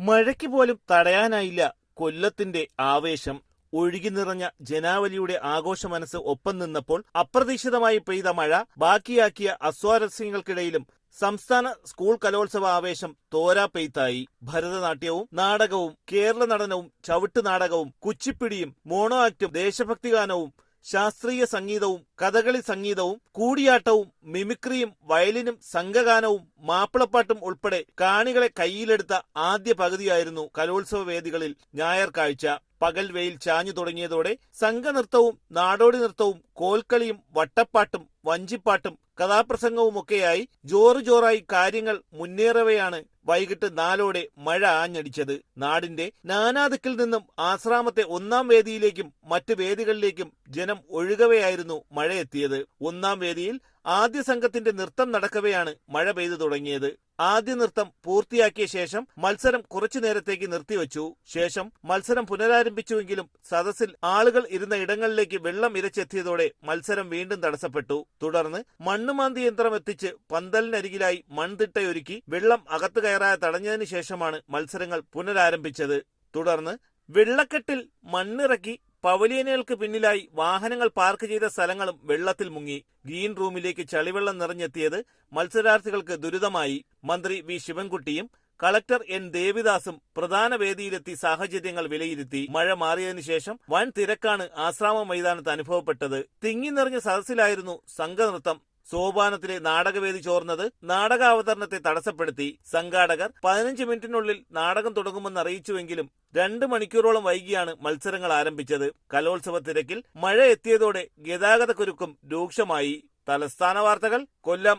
മഴയ്ക്ക് പോലും തടയാനായില്ല കൊല്ലത്തിന്റെ ആവേശം. ഒഴുകി നിറഞ്ഞ ജനാവലിയുടെ ആഘോഷ മനസ്സ് ഒപ്പം നിന്നപ്പോൾ അപ്രതീക്ഷിതമായി പെയ്ത മഴ ബാക്കിയാക്കിയ അസ്വാരസ്യങ്ങൾക്കിടയിലും സംസ്ഥാന സ്കൂൾ കലോത്സവ ആവേശം തോരാ പെയ്ത്തായി. ഭരതനാട്യവും നാടകവും കേരള നടനവും ചവിട്ട് നാടകവും കുച്ചിപ്പിടിയും മോണോ ആക്ടും ദേശഭക്തി ഗാനവും ശാസ്ത്രീയ സംഗീതവും കഥകളി സംഗീതവും കൂടിയാട്ടവും മിമിക്രിയും വയലിനും സംഘഗാനവും മാപ്പിളപ്പാട്ടും ഉൾപ്പെടെ കാണികളെ കയ്യിലെടുത്ത ആദ്യ പകുതിയായിരുന്നു കലോത്സവ വേദികളിൽ ഞായർ കാഴ്ച. പകൽ വെയിൽ ചാഞ്ഞു തുടങ്ങിയതോടെ സംഘനൃത്തവും നാടോടി നൃത്തവും കോൽക്കളിയും വട്ടപ്പാട്ടും വഞ്ചിപ്പാട്ടും കഥാപ്രസംഗവുമൊക്കെയായി ജോറ് ജോറായി കാര്യങ്ങൾ മുന്നേറവെയാണ് വൈകിട്ട് നാലോടെ മഴ ആഞ്ഞടിച്ചത്. നാടിന്റെ നാനാദിക്കിൽ നിന്നും ആശ്രാമത്തെ ഒന്നാം വേദിയിലേക്കും മറ്റ് വേദികളിലേക്കും ജനം ഒഴുകവെയായിരുന്നു മഴയെത്തിയത്. ഒന്നാം വേദിയിൽ ആദ്യ സംഘത്തിന്റെ നൃത്തം നടക്കവെയാണ് മഴ പെയ്തു തുടങ്ങിയത്. ആദ്യ നൃത്തം പൂർത്തിയാക്കിയ ശേഷം മത്സരം കുറച്ചു നേരത്തേക്ക് നിർത്തിവച്ചു. ശേഷം മത്സരം പുനരാരംഭിച്ചുവെങ്കിലും സദസ്സിൽ ആളുകൾ ഇരുന്ന ഇടങ്ങളിലേക്ക് വെള്ളം ഇരച്ചെത്തിയതോടെ മത്സരം വീണ്ടും തടസ്സപ്പെട്ടു. തുടർന്ന് മണ്ണുമാന്തി യന്ത്രം എത്തിച്ച് പന്തലിനരികിലായി മൺതിട്ടയൊരുക്കി വെള്ളം അകത്തു കയറാതെ തടഞ്ഞതിനു ശേഷമാണ് മത്സരങ്ങൾ പുനരാരംഭിച്ചത്. തുടർന്ന് വെള്ളക്കെട്ടിൽ മണ്ണിറക്കി പവലിയനുകൾക്ക് പിന്നിലായി വാഹനങ്ങൾ പാർക്ക് ചെയ്ത സ്ഥലങ്ങളും വെള്ളത്തിൽ മുങ്ങി. ഗ്രീൻ റൂമിലേക്ക് ചളിവെള്ളം നിറഞ്ഞെത്തിയത് മത്സരാർത്ഥികൾക്ക് ദുരിതമായി. മന്ത്രി വി. ശിവൻകുട്ടിയും കളക്ടർ എൻ. ദേവിദാസും പ്രധാന വേദിയിലെത്തി സാഹചര്യങ്ങൾ വിലയിരുത്തി. മഴ മാറിയതിനു ശേഷം വൻ തിരക്കാണ് ആശ്രാമ മൈതാനത്ത് അനുഭവപ്പെട്ടത്. തിങ്ങി നിറഞ്ഞ സദസ്സിലായിരുന്നു സംഘനൃത്തം. സോപാനത്തിലെ നാടകവേദി ചോർന്നത് നാടകാവതരണത്തെ തടസ്സപ്പെടുത്തി. സംഘാടകർ പതിനഞ്ച് മിനിറ്റിനുള്ളിൽ നാടകം തുടങ്ങുമെന്ന് അറിയിച്ചുവെങ്കിലും രണ്ട് മണിക്കൂറോളം വൈകിയാണ് മത്സരങ്ങൾ ആരംഭിച്ചത്. കലോത്സവ തിരക്കിൽ മഴ എത്തിയതോടെ ഗതാഗതക്കുരുക്കും രൂക്ഷമായി. തലസ്ഥാന വാർത്തകൾ കൊല്ലം.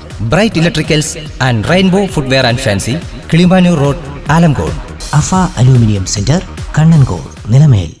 bright electricals and rainbow footwear and fancy Kilimanoor road Alamcode Afa aluminium centre Kannankode Nilamel